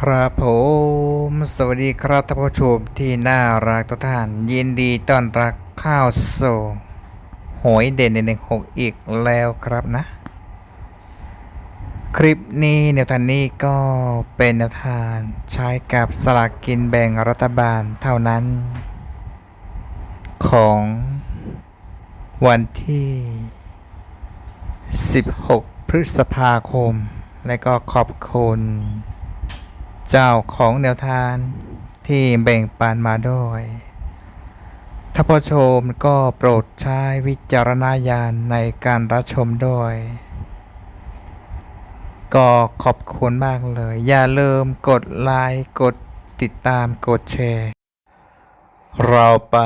ครับผมสวัสดีครับท่านผู้ชมที่น่ารักทุกท่านยินดีต้อนรับข้าวโซหวยเด่นในหนึ่งหกอีกแล้วครับนะ คลิปนี้แนวทางนี้ก็เป็นแนวทางใช้กับสลากกินแบ่งรัฐบาลเท่านั้น ของวันที่ 16 พฤษภาคม และก็ขอบคุณ เจ้าของแนวทางที่แบ่งปันมาด้วย ถ้าผู้ชมก็โปรดใช้วิจารณญาณในการรับชมด้วย ก็ขอบคุณมากเลย อย่าลืมกดไลค์กดติดตามกดแชร์ เราไป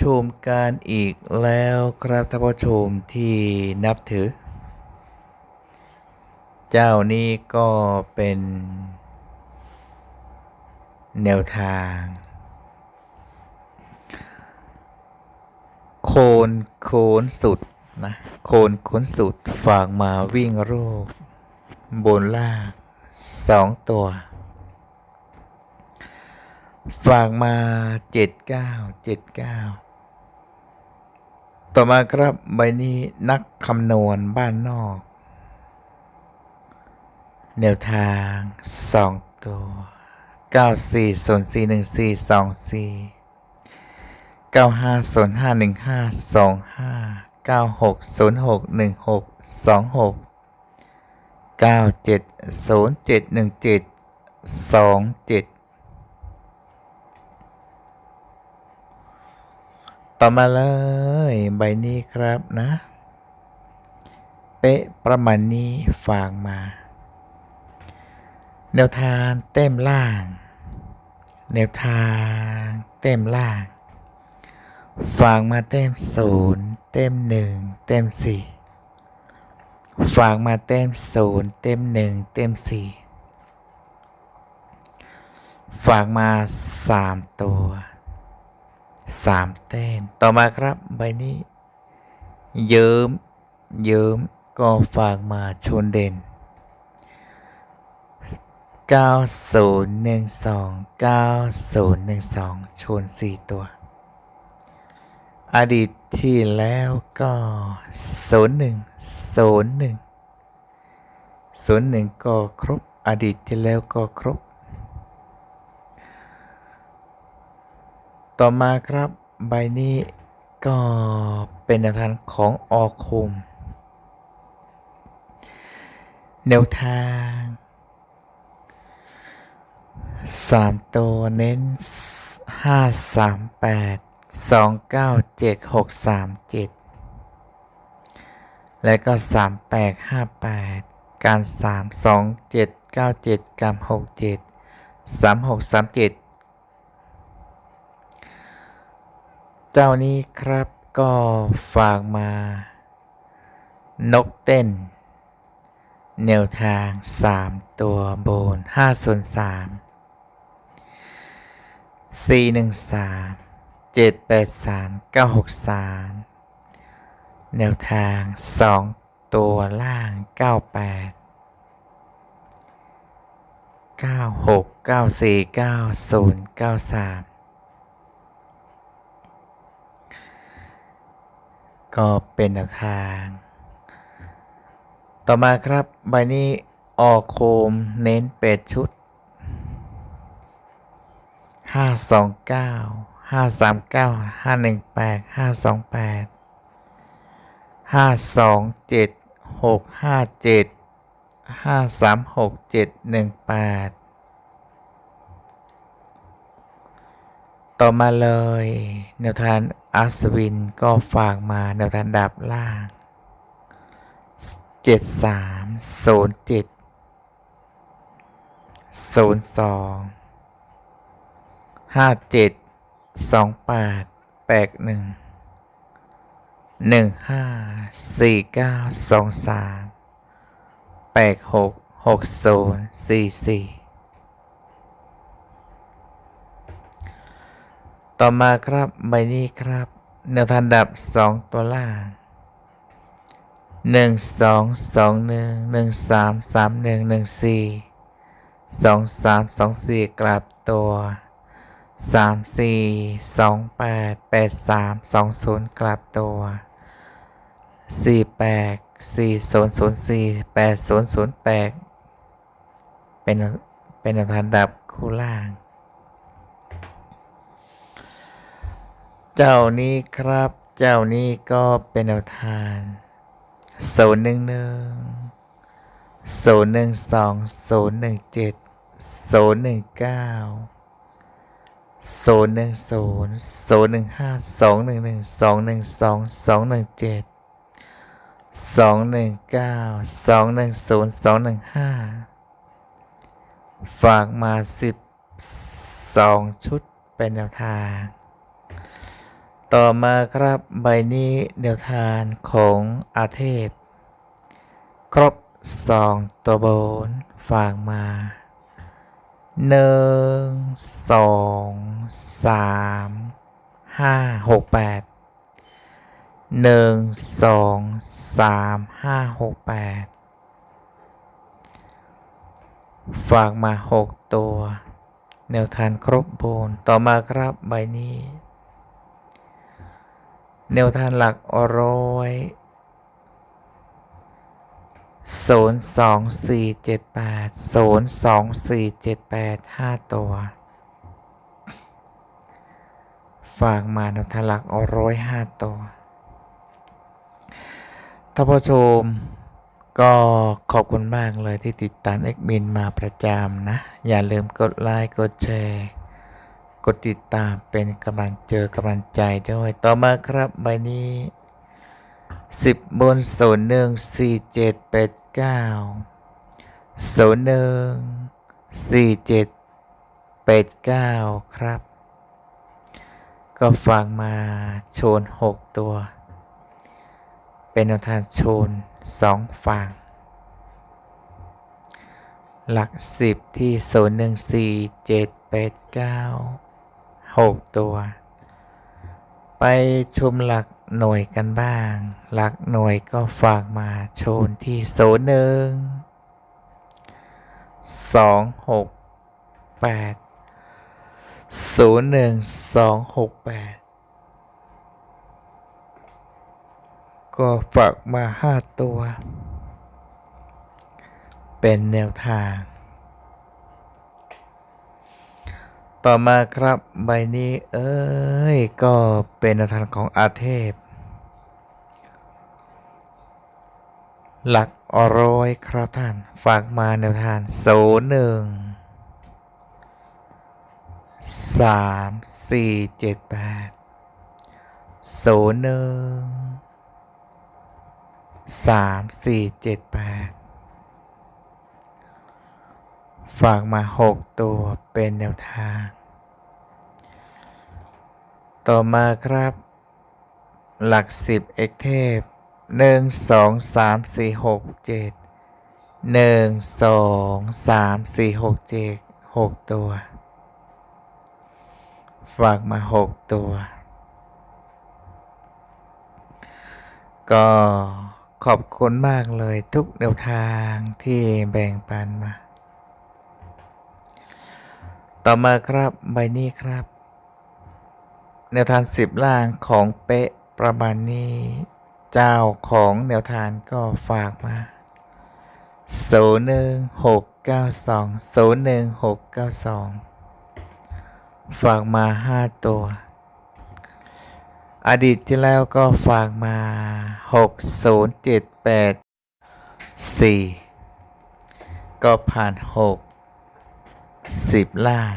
ชมกันอีกแล้วครับท่านผู้ชมที่นับถือ เจ้านี้ก็เป็น แนวทาง โคนโคนสุดนะโคนโคนสุดฝากมาวิ่งรูป บนล่างสองตัว ฝากมาเจ็ดเก้าเจ็ดเก้าต่อมาครับใบนี้นักคำนวณบ้านนอก แนวทางสองตัว เก้าสี่ศูนย์สี่หนึ่งสี่สองสี่เก้าห้าศูนย์ห้าหนึ่งห้าสองห้าเก้าหกศูนย์หกหนึ่งหกสองหกเก้าเจ็ดศูนย์เจ็ดหนึ่งเจ็ดสองเจ็ดต่อมาเลยใบนี้ครับนะ เป๊ะประมาณนี้ฝากมา แนวทางเต็มล่าง แนวทางเต็มล่างฝากมาเต็มศูนย์เต็มหนึ่งเต็มสี่ฝากมาเต็มศูนย์เต็มหนึ่งเต็มสี่ฝากมาสามตัวสามเต็มต่อมาครับใบนี้ เยิ้ม เยิ้มก็ฝากมาชนเด่น 9012 9012 ชน4ตัว อดีตที่แล้วก็ 01 01 01 ก็ครบ อดีตที่แล้วก็ครบ ต่อมาครับใบนี้ก็เป็นแนวทางของออคม แนวทาง สามตัวเน้นห้าสามแปดสองเก้าเจ็ดหกสามเจ็ดและก็สามแปดห้าแปดการสามสองเจ็ดเก้าเจ็ดการหกเจ็ดสามหกสามเจ็ดเจ้านี้ครับก็ฝากมา นกเต้น แนวทาง 3 ตัวโบน5ส่วน3 สี่หนึ่งสามเจ็ดแปดสามเก้าหกสามแนวทางสองตัวล่างเก้าแปดเก้าหกเก้าสี่เก้าศูนย์เก้าสามก็เป็นแนวทาง ต่อมาครับใบนี้ออกโคมเน้นเป็ดชุด ห้าสองเก้าห้าสามเก้าห้าหนึ่งแปดห้าสองแปดห้าสองเจ็ดหกห้าเจ็ดห้าสามหกเจ็ดหนึ่งแปดต่อมาเลยแนวทางอัศวินก็ฝากมาแนวทางดับล่างเจ็ดสามศูนย์เจ็ดศูนย์สอง ห้าเจ็ดสองแปดแปดหนึ่งหนึ่งห้าสี่เก้าสองสามแปดหกหกศูนย์สี่สี่ต่อมาครับใบนี้ครับแนวทางดับสองตัวล่างหนึ่งสองสองหนึ่งหนึ่งสามสามหนึ่งหนึ่งสี่สองสามสองสี่กลับตัว สามสี่สองแปดแปดสามสองศูนย์กลับตัวสี่แปดสี่ศูนย์ศูนย์สี่แปดศูนย์ศูนย์แปดเป็นเป็นอันดับคู่ล่าง เจ้านี้ครับ เจ้านี้ก็เป็นแนวทานศูนย์หนึ่งหนึ่งศูนย์หนึ่งสองศูนย์หนึ่งเจ็ดศูนย์หนึ่งเก้า ศูนย์หนึ่งศูนย์ศูนย์หนึ่งห้าสองหนึ่งหนึ่งสองหนึ่งสองสองหนึ่งเจ็ดสองหนึ่งเก้าสองหนึ่งศูนย์สองหนึ่งห้าฝากมาสิบสองชุดเป็นแนวทาง ต่อมาครับใบนี้แนวทางของอาเทพ ครบสองตัวบนฝากมา หนึ่งสองสามห้าหกแปดหนึ่งสองสามห้าหกแปดฝากมาหกตัว แนวทางครบบนต่อมาครับใบนี้ แนวทางหลักร้อย ศูนย์สองสี่เจ็ดแปดศูนย์สองสี่เจ็ดแปดห้าตัว ฝากมานวทางหลักร้อยห้าตัวท่านผู้ชมก็ขอบคุณมากเลยที่ติดตามเอ็กบินมาประจำนะ อย่าลืมกดไลค์กดแชร์ กดติดตามเป็นกำลังเจอกำลังใจด้วย ต่อมาครับใบนี้ สิบบนศูนย์หนึ่งสี่เจ็ดแปดเก้าศูนย์หนึ่งสี่เจ็ดแปดเก้าครับ ก็ฟังมาโชนหกตัว เป็นแนวทางโชนสองฝั่ง หลักสิบที่ศูนย์หนึ่งสี่เจ็ดแปดเก้าหกตัว ไปชุมหลัก หน่วยกันบ้าง หลักหน่วยก็ฝากมาโชนที่ศูนย์หนึ่งสองหกแปดศูนย์หนึ่งสองหกแปดก็ฝากมาห้าตัว เป็นแนวทาง ต่อมาครับใบนี้เอ้ย ก็เป็นแนวทางของอาเทพ หลักอร้อยครับท่าน ฝากมาแนวทางโซหนึ่งสามสี่เจ็ดแปดโซหนึ่งสามสี่เจ็ดแปดฝากมาหกตัวเป็นแนวทาง ต่อมาครับ หลักสิบเอกเทพ หนึ่งสองสามสี่หกเจ็ดหนึ่งสองสามสี่หกเจ็ดหกตัว ฝากมาหกตัว ก็ขอบคุณมากเลยทุกแนวทางที่แบ่งปันมา ต่อมาครับใบนี้ครับ แนวทางสิบล่างของเป๊ะประมาณนี้ เจ้าของแนวทางก็ฝากมาศูนย์หนึ่งหกเก้าสองศูนย์หนึ่งหกเก้าสองฝากมาห้าตัว อดีตที่แล้วก็ฝากมาหกศูนย์เจ็ดแปดสี่ก็ผ่านหกสิบล่าง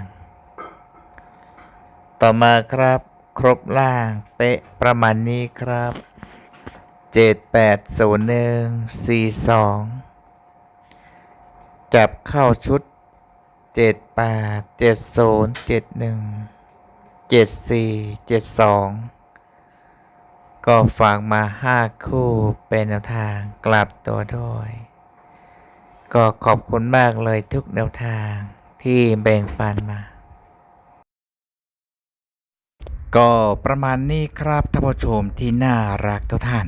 ต่อมาครับครบล่าง เป๊ะประมาณนี้ครับ เจ็ดแปดศูนย์หนึ่งสี่สองจับเข้าชุดเจ็ดแปดเจ็ดศูนย์เจ็ดหนึ่งเจ็ดสี่เจ็ดสองก็ฝากมาห้าคู่เป็นแนวทางกลับตัวด้วย ก็ขอบคุณมากเลยทุกแนวทางที่แบ่งปันมาก็ประมาณนี้ครับท่านผู้ชมที่น่ารักทุกท่าน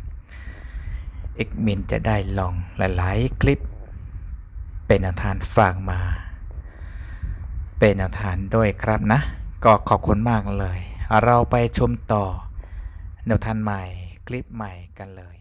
เอกมินจะได้ลองหลาย ๆ คลิป เป็นอนวทานฝากมา เป็นอนวทานด้วยครับนะ ก็ขอบคุณมากเลย เราไปชมต่อแนวทานใหม่คลิปใหม่กันเลย